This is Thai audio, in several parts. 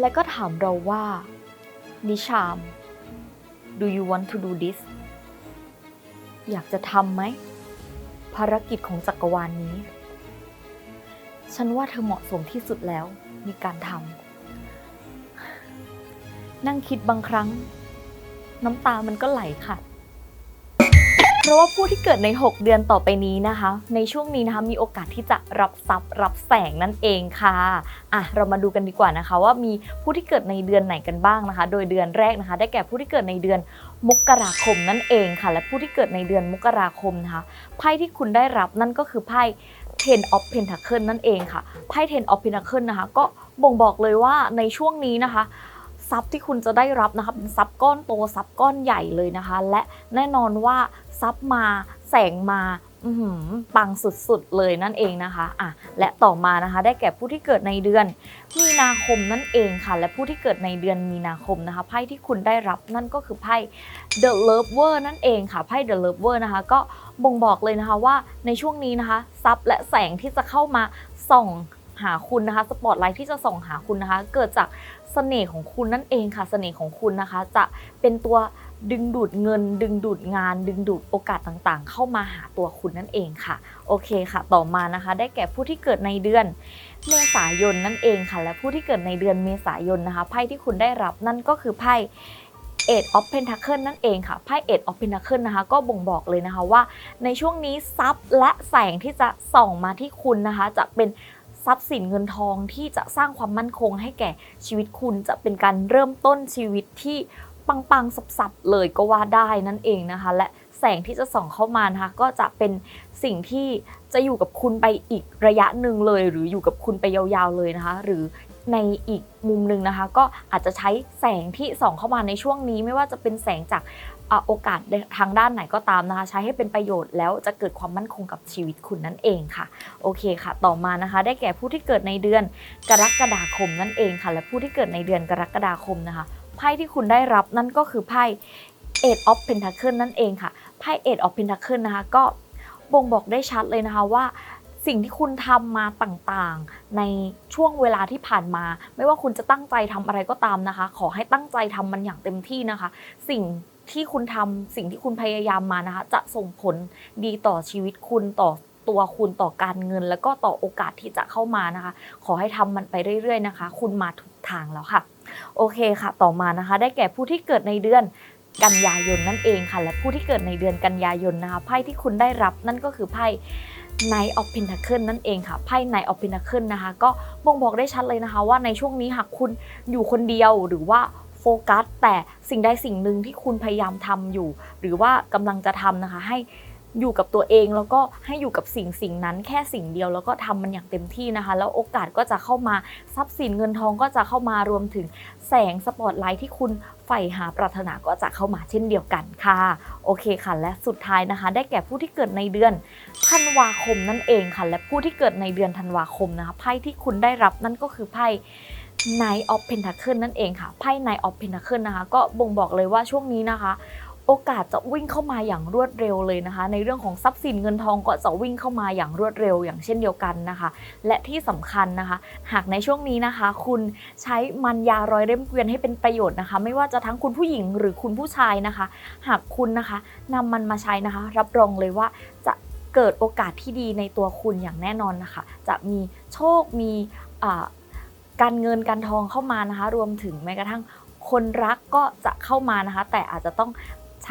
และก็ถามเราว่า นิชาม do you want to do this อยากจะทำไหม ภารกิจของจักรวาลนนี้ ฉันว่าเธอเหมาะสมที่สุดแล้วในการทำ นั่งคิดบางครั้ง น้ำตามันก็ไหลค่ะ ราะว่าผู้ที่เกิดใน 6 เดือนต่อไปนี้นะคะ ในช่วงนี้นะคะมีโอกาสที่จะรับทรัพย์รับแสงนั่นเองค่ะอะเรามาดูกันดีกว่านะคะ ว่ามีผู้ที่เกิดในเดือนไหนกันบ้างนะคะ โดยเดือนแรกนะคะ ได้แก่ผู้ที่เกิดในเดือนมกราคมนั่นเองค่ะ และผู้ที่เกิดในเดือนมกราคมนะคะไพ่ที่คุณได้รับนั่นก็คือไพ่ Ten of pentacles นั่นเองค่ะไพ่ Ten of pentacles นะคะ ก็บ่งบอกเลยว่าในช่วงนี้นะคะทรัพย์ที่คุณจะได้รับนะคะเป็นทรัพย์ก้อนโตทรัพย์ก้อนใหญ่เลยนะคะ และแน่นอนว่า ทรัพย์มาแสงมาปังสุดๆเลยนั่นเองนะคะอะและต่อมานะคะ ได้แก่ผู้ที่เกิดในเดือน มีนาคมนั่นเองค่ะ และผู้ที่เกิดในเดือนมีนาคมนะคะไพ่ที่คุณได้รับนั่นก็คือไพ่ The Lover นั่นเองค่ะไพ่ The Lover นะคะ ก็บ่งบอกเลยนะคะว่าในช่วงนี้นะคะทรัพย์และแสงที่จะเข้ามาส่องหาคุณนะคะสปอตไลท์ที่จะส่องหาคุณนะคะ เกิดจากเสน่ห์ของคุณนั่นเองค่ะเสน่ห์ของคุณนะคะ จะเป็นตัว ดึงดูดเงิน ดึงดูดงาน ดึงดูดโอกาสต่างๆ เข้ามาหาตัวคุณนั่นเองค่ะ โอเคค่ะ ต่อมานะคะ ได้แก่ผู้ที่เกิดในเดือนเมษายนนั่นเองค่ะ และผู้ที่เกิดในเดือนเมษายนนะคะไพ่ที่คุณได้รับนั่นก็คือไพ่ Eight of Pentacle นั่นเองค่ะไพ่ Eight of Pentacle นะคะก็บ่งบอกเลยนะคะว่าในช่วงนี้ทรัพย์และแสงที่จะส่องมาที่คุณนะคะ จะเป็นทรัพย์สินเงินทองที่จะสร้างความมั่นคงให้แก่ชีวิตคุณจะเป็นการเริ่มต้นชีวิตที่ ปังๆสับๆเลยก็ว่าได้นั่นเองนะคะ และแสงที่จะส่องเข้ามานะคะก็จะเป็นสิ่งที่จะอยู่กับคุณไปอีกระยะหนึ่งเลย หรืออยู่กับคุณไปยาวๆเลยนะคะ หรือในอีกมุมหนึ่งนะคะ ก็อาจจะใช้แสงที่ส่องเข้ามาในช่วงนี้ ไม่ว่าจะเป็นแสงจากโอกาสทางด้านไหนก็ตามนะคะ ใช้ให้เป็นประโยชน์แล้วจะเกิดความมั่นคงกับชีวิตคุณนั่นเองค่ะ โอเคค่ะ ต่อมานะคะ ได้แก่ผู้ที่เกิดในเดือนกรกฎาคมนั่นเองค่ะ และผู้ที่เกิดในเดือนกรกฎาคมนะคะ ไพ่ที่คุณได้รับนั่นก็คือไพ่ Eight of Pentacle นั่นเองค่ะ ไพ่ Eight of Pentacle นะคะ ก็บ่งบอกได้ชัดเลยนะคะว่าสิ่งที่คุณทำมาต่างๆ ในช่วงเวลาที่ผ่านมา ไม่ว่าคุณจะตั้งใจทำอะไรก็ตามนะคะ ขอให้ตั้งใจทำมันอย่างเต็มที่นะคะ สิ่งที่คุณทำสิ่งที่คุณพยายามมานะคะ จะส่งผลดีต่อชีวิตคุณต่อตัวคุณต่อการเงิน แล้วก็ต่อโอกาสที่จะเข้ามานะคะ ขอให้ทำมันไปเรื่อย ๆ นะคะ คุณมาถูกทางแล้วค่ะ โอเคค่ะ ต่อมานะคะ ได้แก่ผู้ที่เกิดในเดือนกันยายนนั่นเองค่ะ และผู้ที่เกิดในเดือนกันยายนนะคะไพ่ที่คุณได้รับนั่นก็คือไพ่ Knight of Pentacle นั่นเองค่ะไพ่ Knight of Pentacle นะคะ ก็บ่งบอกได้ชัดเลยนะคะ ว่าในช่วงนี้หากคุณอยู่คนเดียวหรือว่าโฟกัส แต่สิ่งใดสิ่งหนึ่งที่คุณพยายามทำอยู่ หรือว่ากำลังจะทำนะคะให้ อยู่กับตัวเองแล้วก็ให้อยู่กับสิ่งสิ่งนั้นแค่สิ่งเดียว แล้วก็ทำมันอย่างเต็มที่นะคะ แล้วโอกาสก็จะเข้ามาทรัพย์สินเงินทองก็จะเข้ามารวมถึงแสงสปอตไลท์ที่คุณใฝ่หาปรารถนาก็จะเข้ามาเช่นเดียวกันค่ะ โอเคค่ะ และสุดท้ายนะคะ ได้แก่ผู้ที่เกิดในเดือนธันวาคมนั่นเองค่ะ และผู้ที่เกิดในเดือนธันวาคมนะคะไพ่ที่คุณได้รับนั่นก็คือไพ่ Knight of Pentacle นั่นเองค่ะไพ่ Knight of Pentacle นะคะ ก็บ่งบอกเลยว่าช่วงนี้นะคะ โอกาสจะวิ่งเข้ามาอย่างรวดเร็วเลยนะคะ ในเรื่องของทรัพย์สินเงินทองก็จะวิ่งเข้ามาอย่างรวดเร็วอย่างเช่นเดียวกันนะคะ และที่สำคัญนะคะ หากในช่วงนี้นะคะ คุณใช้มันยาร้อยเล่มเกวียนให้เป็นประโยชน์นะคะ ไม่ว่าจะทั้งคุณผู้หญิงหรือคุณผู้ชายนะคะ หากคุณนะคะนำมันมาใช้นะคะ รับรองเลยว่าจะเกิดโอกาสที่ดีในตัวคุณอย่างแน่นอนนะคะ จะมีโชคมีการเงินการทองเข้ามานะคะ รวมถึงแม้กระทั่งคนรักก็จะเข้ามานะคะ แต่อาจจะต้อง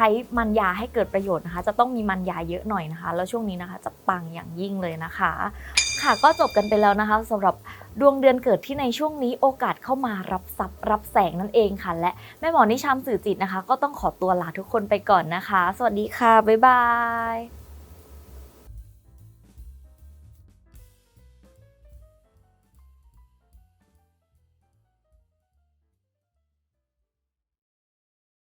ช้มันยาให้เกิดประโยชน์นะคะ จะต้องมีมันยาเยอะหน่อยนะคะ แล้วช่วงนี้นะคะ จะปังอย่างยิ่งเลยนะคะ ค่ะก็จบกันไปแล้วนะคะสำหรับดวงเดือนเกิดที่ในช่วงนี้โอกาสเข้ามารับทรัพย์รับแสงนั่นเองค่ะ และแม่หมอนิชามสื่อจิตนะคะ ก็ต้องขอตัวลาทุกคนไปก่อนนะคะ สวัสดีค่ะบ๊ายบาย